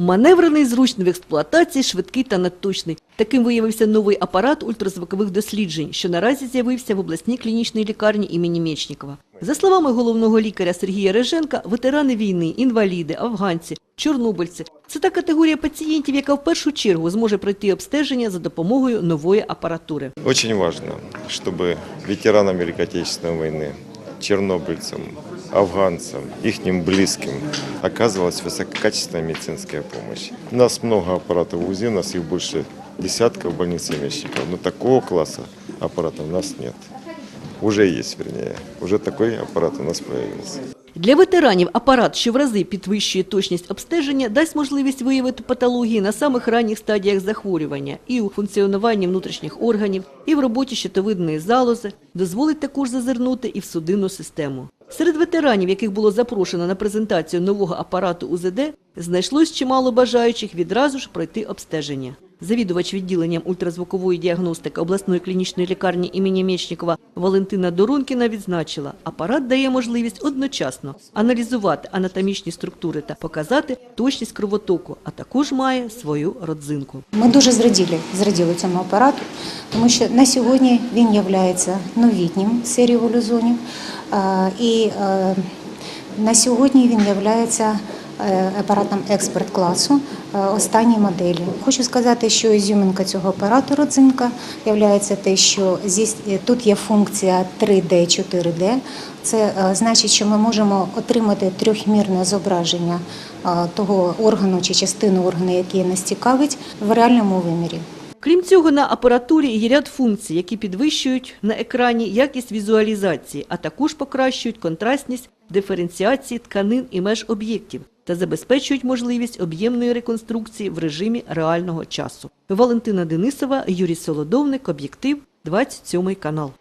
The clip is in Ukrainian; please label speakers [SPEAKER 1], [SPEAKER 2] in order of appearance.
[SPEAKER 1] Маневрений, зручний в експлуатації, швидкий та надточний. Таким виявився новий апарат ультразвукових досліджень, що наразі з'явився в обласній клінічній лікарні імені Мєчнікова. За словами головного лікаря Сергія Реженка, ветерани війни, інваліди, афганці, чорнобильці – це та категорія пацієнтів, яка в першу чергу зможе пройти обстеження за допомогою нової апаратури.
[SPEAKER 2] Очень важно, чтобы ветеранам Великой Отечественной войны, чернобыльцам, афганцам, их близким оказывалась высококачественная медицинская помощь. У нас много аппаратов УЗИ, у нас их больше десятков в больнице Мещиков, но такого класса аппаратов у нас нет. Уже есть, вернее, уже такой аппарат у нас появился.
[SPEAKER 1] Для ветеранів апарат, що в рази підвищує точність обстеження, дасть можливість виявити патології на самих ранніх стадіях захворювання і у функціонуванні внутрішніх органів, і в роботі щитовидної залози, дозволить також зазирнути і в судинну систему. Серед ветеранів, яких було запрошено на презентацію нового апарату УЗД, знайшлось чимало бажаючих відразу ж пройти обстеження. Завідувач відділенням ультразвукової діагностики обласної клінічної лікарні імені Мєчнікова Валентина Дорункіна відзначила, апарат дає можливість одночасно аналізувати анатомічні структури та показати точність кровотоку, а також має свою родзинку.
[SPEAKER 3] Ми дуже зраділи, зраділи цьому апарату, тому що на сьогодні він є новітнім в серії волюзонів. Е, І на сьогодні він є апаратом експерт класу е, останньої моделі. Хочу сказати, що ізюминка цього апарату родзинка є те, що зі- тут є функція 3D, 4D. Це е, значить, що ми можемо отримати трьохмірне зображення е, того органу чи частини органу, який нас цікавить, в реальному вимірі.
[SPEAKER 1] Крім цього, на апаратурі є ряд функцій, які підвищують на екрані якість візуалізації, а також покращують контрастність диференціації тканин і меж об'єктів та забезпечують можливість об'ємної реконструкції в режимі реального часу. Валентина Денисова, Юрій Солодовник, Об'єктив, 27 канал.